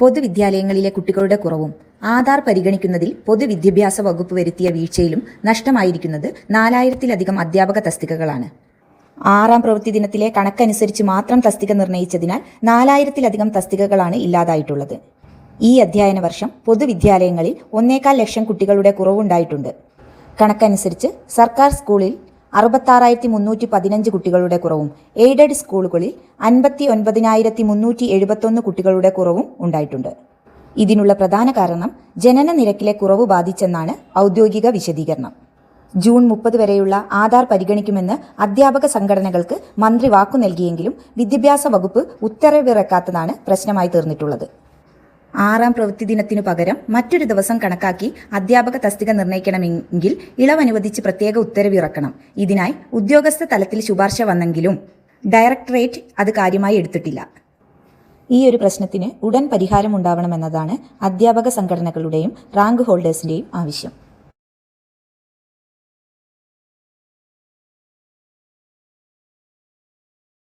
പൊതുവിദ്യാലയങ്ങളിലെ കുട്ടികളുടെ കുറവും ആധാർ പരിഗണിക്കുന്നതിൽ പൊതുവിദ്യാഭ്യാസ വകുപ്പ് വരുത്തിയ വീഴ്ചയിലും നഷ്ടമായിരിക്കുന്നത് നാലായിരത്തിലധികം അധ്യാപക തസ്തികകളാണ്. ആറാം പ്രവൃത്തി ദിനത്തിലെ കണക്കനുസരിച്ച് മാത്രം തസ്തിക നിർണയിച്ചതിനാൽ നാലായിരത്തിലധികം തസ്തികകളാണ് ഇല്ലാതായിട്ടുള്ളത്. ഈ അധ്യയന വർഷം പൊതുവിദ്യാലയങ്ങളിൽ ഒന്നേകാൽ ലക്ഷം കുട്ടികളുടെ കുറവുണ്ടായിട്ടുണ്ട്. കണക്കനുസരിച്ച് സർക്കാർ സ്കൂളിൽ അറുപത്താറായിരത്തി മുന്നൂറ്റി പതിനഞ്ച് കുട്ടികളുടെ കുറവും എയ്ഡഡ് സ്കൂളുകളിൽ അൻപത്തി ഒൻപതിനായിരത്തി മുന്നൂറ്റി എഴുപത്തൊന്ന് കുട്ടികളുടെ കുറവും ഉണ്ടായിട്ടുണ്ട്. ഇതിനുള്ള പ്രധാന കാരണം ജനന നിരക്കിലെ കുറവ് ബാധിച്ചെന്നാണ് ഔദ്യോഗിക വിശദീകരണം. ജൂൺ മുപ്പത് വരെയുള്ള ആധാർ പരിഗണിക്കുമെന്ന് അധ്യാപക സംഘടനകൾക്ക് മന്ത്രി വാക്കു നൽകിയെങ്കിലും വിദ്യാഭ്യാസ വകുപ്പ് ഉത്തരവിറക്കാത്തതാണ് പ്രശ്നമായി തീർന്നിട്ടുള്ളത്. ആറാം പ്രവൃത്തി ദിനത്തിനു പകരം മറ്റൊരു ദിവസം കണക്കാക്കി അധ്യാപക തസ്തിക നിർണയിക്കണമെങ്കിൽ ഇളവനുവദിച്ച് പ്രത്യേക ഉത്തരവിറക്കണം. ഇതിനായി ഉദ്യോഗസ്ഥ തലത്തിൽ ശുപാർശ വന്നെങ്കിലും ഡയറക്ടറേറ്റ് അത് കാര്യമായി എടുത്തിട്ടില്ല. ഈ ഒരു പ്രശ്നത്തിന് ഉടൻ പരിഹാരമുണ്ടാവണമെന്നതാണ് അധ്യാപക സംഘടനകളുടെയും റാങ്ക് ഹോൾഡേഴ്സിന്റെയും ആവശ്യം.